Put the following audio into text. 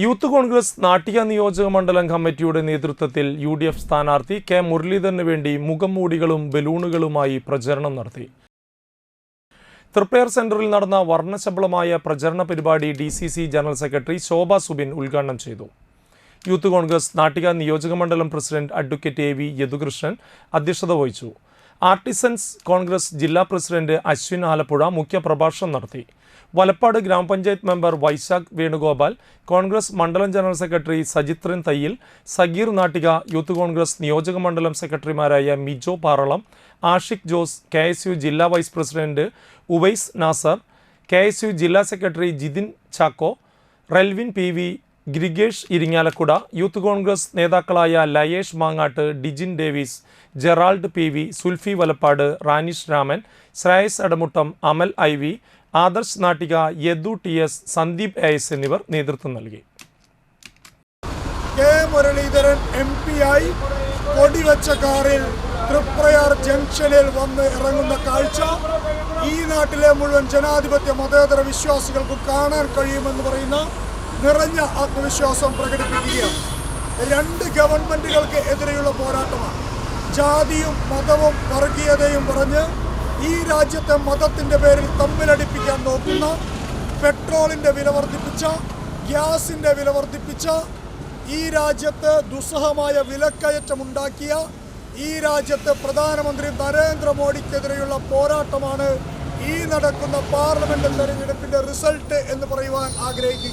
Youth Congress Nattika നിയോജക മണ്ഡലം കമ്മിറ്റിയുടെ നേതൃത്വത്തിൽ യു ഡി എഫ് സ്ഥാനാർത്ഥി കെ മുരളീധരന് വേണ്ടി മുഖംമൂടികളും ബലൂണുകളുമായി പ്രചരണം നടത്തി. തൃപ്പയർ സെന്ററിൽ നടന്ന വർണശബളമായ പ്രചരണ പരിപാടി D C C general secretary Shobha Subin ഉദ്ഘാടനം ചെയ്തു. യൂത്ത് കോൺഗ്രസ് നാട്ടിക നിയോജക മണ്ഡലം president advocate A V Yadukrishnan അധ്യക്ഷത വഹിച്ചു. ആർട്ടിസൻസ് കോൺഗ്രസ് ജില്ലാ പ്രസിഡന്റ് അശ്വിൻ ആലപ്പുഴ മുഖ്യപ്രഭാഷണം നടത്തി. വലപ്പാട് ഗ്രാമപഞ്ചായത്ത് മെമ്പർ വൈശാഖ് വേണുഗോപാൽ കോൺഗ്രസ് മണ്ഡലം general secretary Sajithran Thayyil Sageer Nattika youth Congress നിയോജക മണ്ഡലം സെക്രട്ടറിമാരായ Mijo Paralam Ashiq Jose K S U ജില്ലാ vice president Uvais Nasar K S U ജില്ലാ secretary Jithin Chacko Relvin P V Grigesh Irinjalakuda youth Congress നേതാക്കളായ Layesh Mangatt Dijin Davis Gerald P V Sulfi Valappad Ranish Raman Shreyas Adamuttam Amal I V Adarsh Nattika Yadu T S Sandeep A S എന്നിവർ നേതൃത്വം നൽകി. K Muraleedharan M P ആയി കൊടിവച്ച കാറിൽ തൃപ്രയാർ ജംഗ്ഷനിൽ വന്ന് ഇറങ്ങുന്ന കാഴ്ച ഈ നാട്ടിലെ മുഴുവൻ ജനാധിപത്യ മതേതര വിശ്വാസികൾക്കും കാണാൻ കഴിയുമെന്ന് പറയുന്ന നിറഞ്ഞ ആത്മവിശ്വാസം പ്രകടിപ്പിക്കുകയാണ്. രണ്ട് ഗവൺമെന്റുകൾക്ക് എതിരെയുള്ള പോരാട്ടമാണ്. ജാതിയും മതവും വർഗീയതയും പറഞ്ഞ് ഈ രാജ്യത്തെ മതത്തിന്റെ പേരിൽ തമ്മിലടിപ്പിക്കാൻ നോക്കുന്ന പെട്രോളിന്റെ വില വർദ്ധിപ്പിച്ച ഗ്യാസിന്റെ വില വർദ്ധിപ്പിച്ച ഈ രാജ്യത്ത് ദുസ്സഹമായ വിലക്കയറ്റമുണ്ടാക്കിയ ഈ രാജ്യത്ത് പ്രധാനമന്ത്രി നരേന്ദ്രമോദിക്കെതിരെയുള്ള പോരാട്ടമാണ് ഈ നടക്കുന്ന പാർലമെന്റ് തെരഞ്ഞെടുപ്പിന്റെ റിസൾട്ട് എന്ന് പറയുവാൻ ആഗ്രഹിക്കുക.